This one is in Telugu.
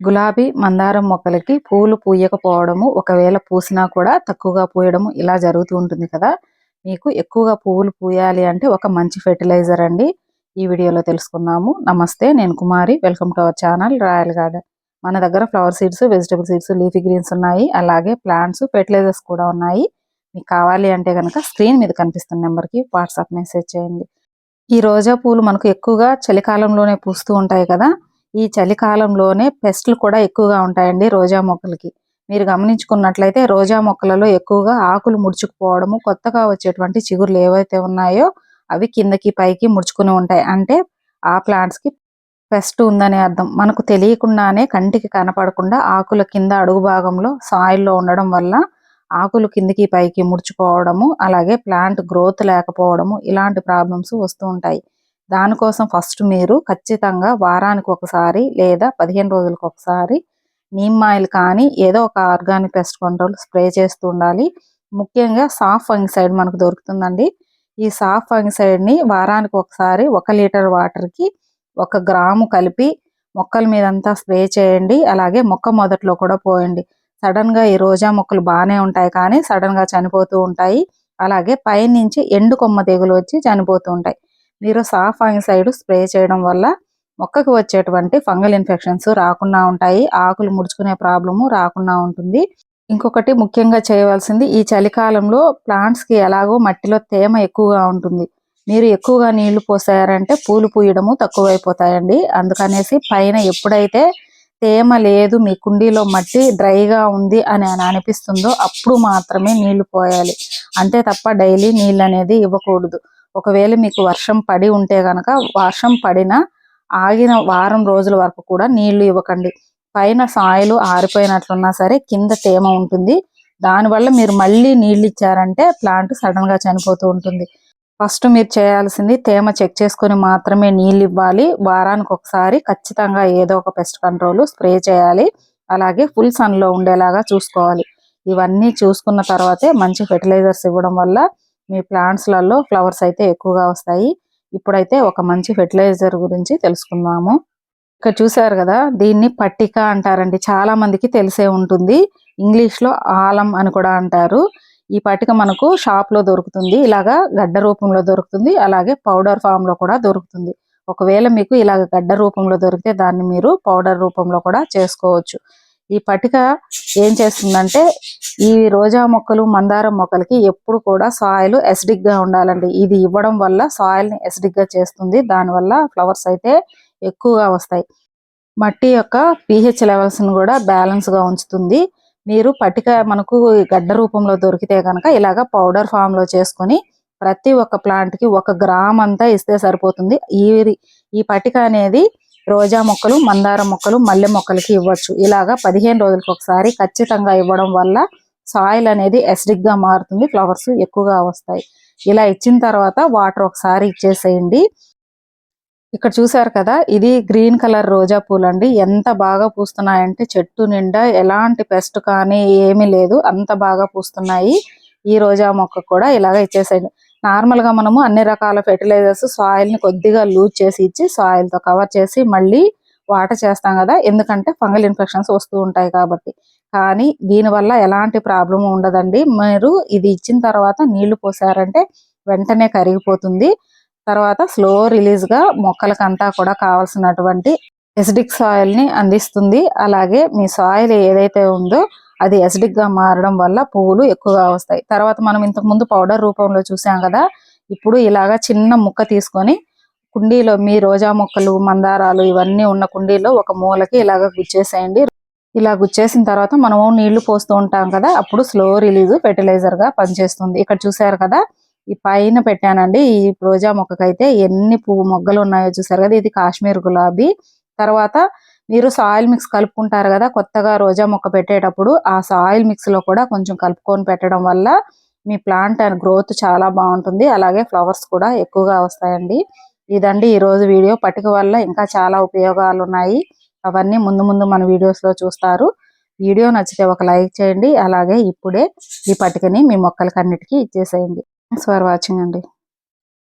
గులాబీ మందారం మొక్కలకి పూలు పూయకపోవడము ఒకవేళ పూసినా కూడా తక్కువగా పూయడము ఇలా జరుగుతూ ఉంటుంది కదా. మీకు ఎక్కువగా పువ్వులు పూయాలి అంటే ఒక మంచి ఫెర్టిలైజర్ అండి. ఈ వీడియోలో తెలుసుకుందాము. నమస్తే నేను Kumari. Welcome to our channel royal garden. మన దగ్గర flower seeds vegetable seeds leafy greens ఉన్నాయి. అలాగే ప్లాంట్స్ ఫెర్టిలైజర్స్ కూడా ఉన్నాయి. మీకు కావాలి అంటే కనుక స్క్రీన్ మీద కనిపిస్తున్న నెంబర్కి వాట్సాప్ మెసేజ్ చేయండి. ఈ రోజా పూలు మనకు ఎక్కువగా చలికాలంలోనే పూస్తూ ఉంటాయి కదా. ఈ చలికాలంలోనే పెస్ట్లు కూడా ఎక్కువగా ఉంటాయండి రోజా మొక్కలకి. మీరు గమనించుకున్నట్లయితే రోజా మొక్కలలో ఎక్కువగా ఆకులు ముడుచుకుపోవడము కొత్తగా వచ్చేటువంటి చిగురులు ఏవైతే ఉన్నాయో అవి కిందకి పైకి ముడుచుకుని ఉంటాయి. అంటే ఆ ప్లాంట్స్కి పెస్ట్ ఉందని అర్థం. మనకు తెలియకుండానే కంటికి కనపడకుండా ఆకుల కింద అడుగు భాగంలో సాయిల్లో ఉండడం వల్ల ఆకులు కిందికి పైకి ముడుచుకోవడము అలాగే ప్లాంట్ గ్రోత్ లేకపోవడము ఇలాంటి ప్రాబ్లమ్స్ వస్తూ ఉంటాయి. దానికోసం ఫస్ట్ మీరు ఖచ్చితంగా వారానికి ఒకసారి లేదా పదిహేను రోజులకు ఒకసారి నీమ్ ఆయిల్ కానీ ఏదో ఒక ఆర్గానిక్ పెస్ట్ కంట్రోల్ స్ప్రే చేస్తూ ఉండాలి. ముఖ్యంగా సాఫ్ ఫంగిసైడ్ మనకు దొరుకుతుందండి. ఈ సాఫ్ ఫంగిసైడ్ని వారానికి ఒకసారి ఒక లీటర్ వాటర్కి ఒక గ్రాము కలిపి మొక్కల మీదంతా స్ప్రే చేయండి. అలాగే మొక్క మొదట్లో కూడా పోయండి. సడన్గా ఈ రోజా మొక్కలు బాగానే ఉంటాయి కానీ సడన్గా చనిపోతూ ఉంటాయి. అలాగే పైనుంచి ఎండు కొమ్మ తెగులు వచ్చి చనిపోతూ ఉంటాయి. మీరు సాఫ్ సైడ్ స్ప్రే చేయడం వల్ల మొక్కకు వచ్చేటువంటి ఫంగల్ ఇన్ఫెక్షన్స్ రాకుండా ఉంటాయి ఆకులు ముడుచుకునే ప్రాబ్లము రాకుండా ఉంటుంది. ఇంకొకటి ముఖ్యంగా చేయవలసింది ఈ చలికాలంలో ప్లాంట్స్కి ఎలాగో మట్టిలో తేమ ఎక్కువగా ఉంటుంది. మీరు ఎక్కువగా నీళ్ళు పోసారంటే పూలు పూయడము తక్కువైపోతాయండి. అందుకనేసి పైన ఎప్పుడైతే తేమ లేదు మీ కుండీలో మట్టి డ్రైగా ఉంది అని అనిపిస్తుందో అప్పుడు మాత్రమే నీళ్ళు పోయాలి. అంతే తప్ప డైలీ నీళ్ళు అనేది ఇవ్వకూడదు. ఒకవేళ మీకు వర్షం పడి ఉంటే గనక వర్షం పడిన ఆగిన వారం రోజుల వరకు కూడా నీళ్ళు ఇవ్వకండి. పైన సాయిలు ఆరిపోయినట్లున్నా సరే కింద తేమ ఉంటుంది. దానివల్ల మీరు మళ్ళీ నీళ్ళు ఇచ్చారంటే ప్లాంట్ సడన్గా చనిపోతూ ఉంటుంది. ఫస్ట్ మీరు చేయాల్సింది తేమ చెక్ చేసుకుని మాత్రమే నీళ్ళు ఇవ్వాలి. వారానికి ఒకసారి ఖచ్చితంగా ఏదో ఒక పెస్ట్ కంట్రోల్ స్ప్రే చేయాలి. అలాగే ఫుల్ సన్లో ఉండేలాగా చూసుకోవాలి. ఇవన్నీ చూసుకున్న తర్వాతే మంచి ఫెర్టిలైజర్స్ ఇవ్వడం వల్ల మీ ప్లాంట్స్లలో ఫ్లవర్స్ అయితే ఎక్కువగా వస్తాయి. ఇప్పుడైతే ఒక మంచి ఫెర్టిలైజర్ గురించి తెలుసుకుందాము. ఇక్కడ చూసారు కదా దీన్ని పట్టిక అంటారండి. చాలా మందికి తెలిసే ఉంటుంది. ఇంగ్లీష్లో ఆలం అని కూడా అంటారు. ఈ పట్టిక మనకు షాప్లో దొరుకుతుంది. ఇలాగా గడ్డ రూపంలో దొరుకుతుంది. అలాగే పౌడర్ ఫామ్లో కూడా దొరుకుతుంది. ఒకవేళ మీకు ఇలాగ గడ్డ రూపంలో దొరికితే దాన్ని మీరు పౌడర్ రూపంలో కూడా చేసుకోవచ్చు. ఈ పటిక ఏం చేస్తుందంటే ఈ రోజా మొక్కలు మందారం మొక్కలకి ఎప్పుడు కూడా సాయిల్ ఎసిడిక్గా ఉండాలండి. ఇది ఇవ్వడం వల్ల సాయిల్ని ఎసిడిక్గా చేస్తుంది. దానివల్ల ఫ్లవర్స్ అయితే ఎక్కువగా వస్తాయి. మట్టి యొక్క పిహెచ్ లెవెల్స్ను కూడా బ్యాలెన్స్గా ఉంచుతుంది. మీరు పటిక మనకు గడ్డ రూపంలో దొరికితే కనుక ఇలాగ పౌడర్ ఫామ్లో చేసుకొని ప్రతి ఒక్క ప్లాంట్కి ఒక గ్రామ్ అంతా ఇస్తే సరిపోతుంది. ఈ ఈ పటిక అనేది రోజా మొక్కలు మందార మొక్కలు మల్లె మొక్కలకి ఇవ్వచ్చు. ఇలాగా పదిహేను రోజులకు ఒకసారి ఖచ్చితంగా ఇవ్వడం వల్ల సాయిల్ అనేది ఎసిడిక్గా మారుతుంది ఫ్లవర్స్ ఎక్కువగా వస్తాయి. ఇలా ఇచ్చిన తర్వాత వాటర్ ఒకసారి ఇచ్చేసేయండి. ఇక్కడ చూసారు కదా ఇది గ్రీన్ కలర్ రోజా పూలు అండి ఎంత బాగా పూస్తున్నాయంటే చెట్టు నిండా ఎలాంటి పెస్ట్ కానీ ఏమీ లేదు అంత బాగా పూస్తున్నాయి. ఈ రోజా మొక్క కూడా ఇలాగ ఇచ్చేసేయండి. నార్మల్గా మనము అన్ని రకాల ఫెర్టిలైజర్స్ సాయిల్ని కొద్దిగా లూజ్ చేసి ఇచ్చి సాయిల్తో కవర్ చేసి మళ్ళీ వాటర్ చేస్తాం కదా ఎందుకంటే ఫంగల్ ఇన్ఫెక్షన్స్ వస్తూ ఉంటాయి కాబట్టి. కానీ దీనివల్ల ఎలాంటి ప్రాబ్లం ఉండదండి. మీరు ఇది ఇచ్చిన తర్వాత నీళ్ళు పోసారంటే వెంటనే కరిగిపోతుంది. తర్వాత స్లో రిలీజ్గా మొక్కలకంతా కూడా కావాల్సినటువంటి ఎసిడిక్ సాయిల్ని అందిస్తుంది. అలాగే మీ సాయిల్ ఏదైతే ఉందో అది ఎసిడిక్గా మారడం వల్ల పువ్వులు ఎక్కువగా వస్తాయి. తర్వాత మనం ఇంతకు ముందు పౌడర్ రూపంలో చూసాం కదా ఇప్పుడు ఇలాగా చిన్న ముక్క తీసుకొని కుండీలో మీ రోజా మొక్కలు మందారాలు ఇవన్నీ ఉన్న కుండీలో ఒక మూలకి ఇలాగ గుచ్చేసేయండి. ఇలా గుచ్చేసిన తర్వాత మనము నీళ్ళు పోస్తూ ఉంటాం కదా అప్పుడు స్లో రిలీజ్ ఫెర్టిలైజర్గా పనిచేస్తుంది. ఇక్కడ చూసారు కదా ఈ పైన పెట్టానండి ఈ రోజా మొక్కకైతే ఎన్ని పువ్వు మొగ్గలు ఉన్నాయో చూసారు కదా ఇది కాశ్మీర్ గులాబీ. తర్వాత మీరు సాయిల్ మిక్స్ కలుపుకుంటారు కదా కొత్తగా రోజా మొక్క పెట్టేటప్పుడు ఆ సాయిల్ మిక్స్లో కూడా కొంచెం కలుపుకొని పెట్టడం వల్ల మీ ప్లాంట్ అండ్ గ్రోత్ చాలా బాగుంటుంది. అలాగే ఫ్లవర్స్ కూడా ఎక్కువగా వస్తాయండి. ఇదండి ఈ రోజు వీడియో. పటిక వల్ల ఇంకా చాలా ఉపయోగాలు ఉన్నాయి. అవన్నీ ముందు ముందు మన వీడియోస్లో చూస్తారు. వీడియో నచ్చితే ఒక లైక్ చేయండి. అలాగే ఇప్పుడే ఈ పట్టికని మీ మొక్కలకన్నిటికీ ఇచ్చేసేయండి. థ్యాంక్స్ ఫర్ వాచింగ్ అండి.